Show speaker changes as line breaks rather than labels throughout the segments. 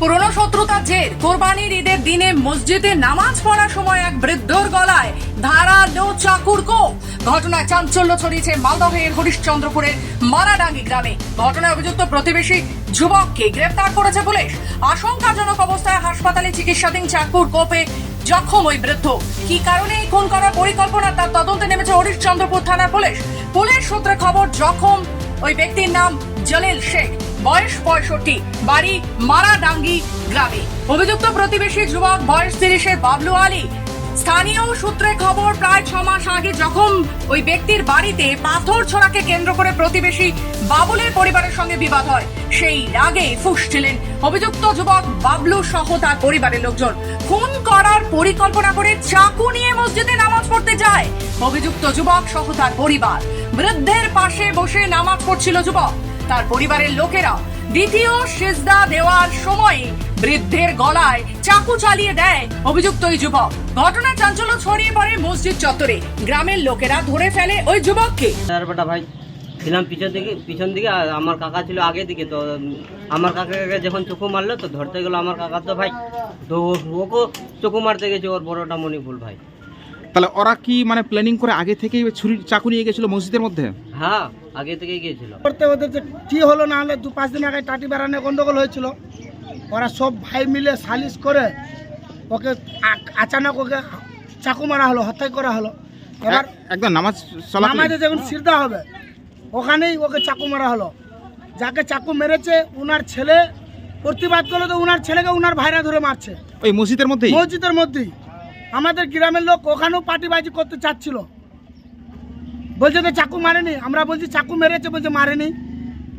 পুরনো শত্রুতার জের। কোরবানির ঈদের দিনে মসজিদে নামাজ পড়ার সময় এক বৃদ্ধর গলায় ধারালো চাকুর ঘটনায় চাঞ্চল্য ছড়িয়েছে মালদহের হরিশ্চন্দ্রপুরের মারাডাঙ্গি গ্রামে। ঘটনায় অভিযুক্ত প্রতিবেশী যুবককে গ্রেফতার করেছে পুলিশ। আশঙ্কাজনক অবস্থায় হাসপাতালে চিকিৎসাধীন চাকুর কোপে জখম ওই বৃদ্ধ। কি কারণে এই খুন করার পরিকল্পনা তার তদন্তে নেমেছে হরিশ্চন্দ্রপুর থানার পুলিশ। পুলিশ সূত্রে খবর, জখম ওই ব্যক্তির নাম জলিল শেখ। বয়স পঁয়ষট্টি, বাড়ি মারাডাঙ্গি গ্রামে। অভিযুক্ত প্রতিবেশী যুবক, বয়স তিরিশের বাবলু আলী। স্থানীয় সূত্রে খবর, প্রায় ছ মাস আগে যখন ওই ব্যক্তির বাড়িতে পাথর ছোড়াকে কেন্দ্র করে প্রতিবেশী বাবুলের পরিবারের সঙ্গে বিবাদ হয়, সেই রাগে ফুসছিলেন অভিযুক্ত যুবক বাবলু সহ তার পরিবারের লোকজন। খুন করার পরিকল্পনা করে চাকু নিয়ে মসজিদে নামাজ পড়তে যায় অভিযুক্ত যুবক সহ তার পরিবার। বৃদ্ধের পাশে বসে নামাজ পড়ছিল যুবক। তার পরিবারের লোকেরা দ্বিতীয় সেজদা দেওয়ার সময় বৃদ্ধের গলায় চাকু চালিয়ে দেয় অভিযুক্ত ওই যুবক। ঘটনার চাঞ্চল্য ছড়িয়ে পড়ে মসজিদ চত্বরে। গ্রামের লোকেরা ধরে ফেলে ওই যুবককে।
ভাই, ছিলাম পিছন দিকে পিছন দিকে আমার কাকা ছিল আগে দিকে, তো, আমার কাকাকে যখন চোখু মারলো, তো ধরতে গেলো আমার কাকা, তো ভাই, তো ও- ওকেও চোখু মারতে গেছে ওর বড়টা মণিপুর ভাই।
তাহলে ওরা কি মানে প্ল্যানিং করে আগে থেকেই ছুরি চাকু নিয়ে গেছিল মসজিদের মধ্যে?
হ্যাঁ আগে থেকেই গিয়েছিল।
করতে ওদের যে কি হলো না হলে দু পাঁচ দিন আগে টাটি বেড়ানো গন্ডগোল হয়েছিল। ওরা সব ভাই মিলে সালিশ করে ওকে আ- আচানক ওকে চাকু মারা হলো হত্যা করা হলো। এবার
এক- একদম নামাজ চলা
নামাজে যখন সিরদা হবে ওখানেই ওকে চাকু মারা হলো। যাকে চাকু মেরেছে উনার ছেলে প্রতিবাদ করল তো উনার ছেলেকে উনার ভাইরা ধরে মারছে।
ওই মসজিদের মধ্যেই?
মসজিদের মধ্যেই। আমাদের গ্রামের লোক ওখানেও পার্টিবাজি করতে চাচ্ছিল। বলছে তো চাকু মারেনি। আমরা বলছি চাকু মেরেছে বলছে মারেনি।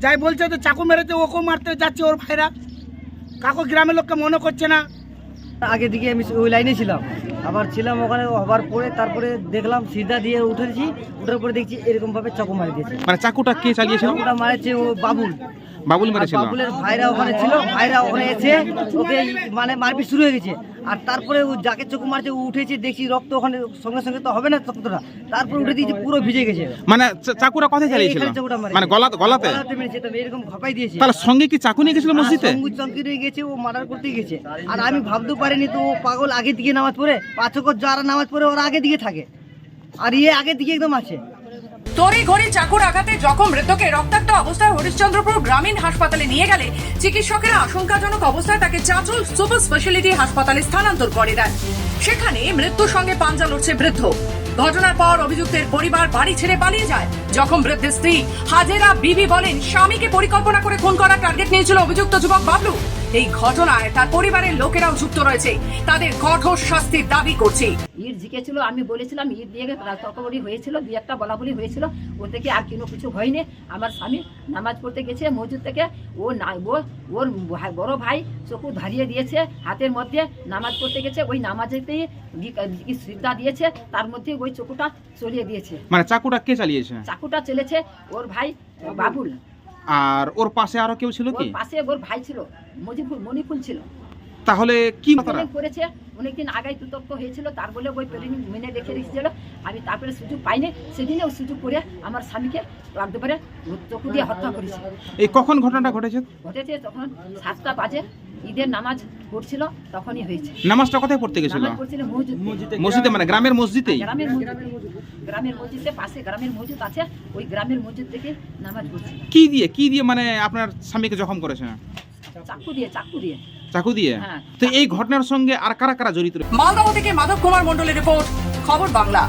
যাই বলছে তো চাকু মেরেছে ওকেও মারতে যাচ্ছে ওর ভাইরা। কাকু গ্রামের লোককে মনে করছে না।
আগে দিকে আমি ওই লাইনে ছিলাম। আবার ছিলাম ওখানে হবার পরে তারপরে দেখলাম সিধা দিয়ে উঠেছি উঠার পরে দেখছি এরকম ভাবে চকু মারি দিয়েছে।
মানে চাকুটা কে চালিয়েছিল?
চকুটা মারেছে ও বাবুল।
বাবুল মেরেছিল?
বাবুলের ভাইরা ওখানে ছিল ভাইরা ওখানে এসে ওকে মানে মারপিট শুরু হয়ে গেছে। আর তারপরে ও যাকে চকু মারছে ও উঠেছে দেখছি রক্ত ওখানে সঙ্গে সঙ্গে তো হবে না রক্তটা তারপরে উঠে দিয়েছে পুরো ভিজে গেছে।
মানে চা- চাকুটা কোথায় চালিয়েছিল? মানে গলা গলাতে?
মেরেছে এরকম ঘাপাই দিয়েছে।
তাহলে সঙ্গে কি চাকু নিয়ে গেছিল মসজিদে?
সঙ্গুজ চমকিতে গেছে ও মার্ডার করতে গেছে। আর আমি ভাবতে পারিনি তো ও পাগল আগে দিকে নামাজ পড়ে পাঁচকর যারা নামাজ পড়ে ওরা আগে দিকে থাকে। আর ইয়ে আগে দিকে একদম আছে।
তড়ি ঘড়ি চাকুর আঘাতে জখম মৃতকে রক্তাক্ত অবস্থায় হরিশ্চন্দ্রপুর গ্রামীণ হাসপাতালে নিয়ে গেলে চিকিৎসকেরা আশঙ্কাজনক অবস্থায় তাকে চাঁচল সুপার স্পেশালিটি হাসপাতালে স্থানান্তর করে দেন। সেখানে মৃত্যুর সঙ্গে পাঞ্জা লড়ছে বৃদ্ধ। ঘটনার পর অভিযুক্তের পরিবার বাড়ি ছেড়ে পালিয়ে যায়। যখন বৃদ্ধের স্ত্রী হাজেরা বিবি বলেন, স্বামীকে পরিকল্পনা করে খুন করার টার্গেট নিয়েছিল অভিযুক্ত যুবক বাবলু। এই ঘটনায় তার পরিবারের লোকেরাও যুক্ত রয়েছে। তাদের কঠোর শাস্তির দাবি করছে।
জিকেছিল আমি বলেছিলাম ঈদ দিয়ে তর্কবড়ি হয়েছিল দুই একটা বলা বলি হয়েছিল। ও থেকে আর কোনো কিছু হয়নি। আমার স্বামী নামাজ পড়তে গেছে মসজিদ থেকে। ও না ও ওর বড় ভাই চকু ধারিয়ে দিয়েছে হাতের মধ্যে নামাজ পড়তে গেছে। ওই নামাজেতেই শ্রদ্ধা দিয়েছে। তার মধ্যে ওই চকুটা চলিয়ে দিয়েছে।
মানে চাকুটা কে চালিয়েছে?
চাকুটা চলেছে ওর ভাই বাবুল।
আর ওর পাশে আরও কেউ ছিল কি?
পাশে ওর ভাই ছিল মজিফুল মণিফুল ছিল।
তাহলে কি
করেছে অনেকদিন আগে বিতর্ক হয়েছিল তার বলে ওই প্রেরণিক মেনে রেখে রেখেছিল আমি তারপরে সুযোগ পাইনি সেদিনে ওই সুযোগ করে আমার স্বামীকে একবারে চকু দিয়ে হত্যা করেছে।
এই কখন ঘটনাটা ঘটেছে?
ঘটেছে তখন সাতটা বাজে ঈদের নামাজ পড়ছিল তখনই হয়েছে।
নামাজটা কোথায় পড়তে গেছিল?
মসজিদ।
মসজিদে। মানে গ্রামের মসজিদেই
গ্রামের মসজিদ। গ্রামের মসজিদে পাশে গ্রামের মসজিদ আছে ওই গ্রামের মসজিদ থেকে নামাজ পড়ছিল।
কি দিয়ে কি দিয়ে মানে আপনার স্বামীকে জখম করেছে?
চাকু দিয়ে চাকু দিয়ে।
চাকু দিয়ে
হ্যাঁ।
তো এই ঘটনার সঙ্গে আর কারা কারা জড়িত?
মালদহ থেকে মাধব কুমার মন্ডলের রিপোর্ট খবর বাংলা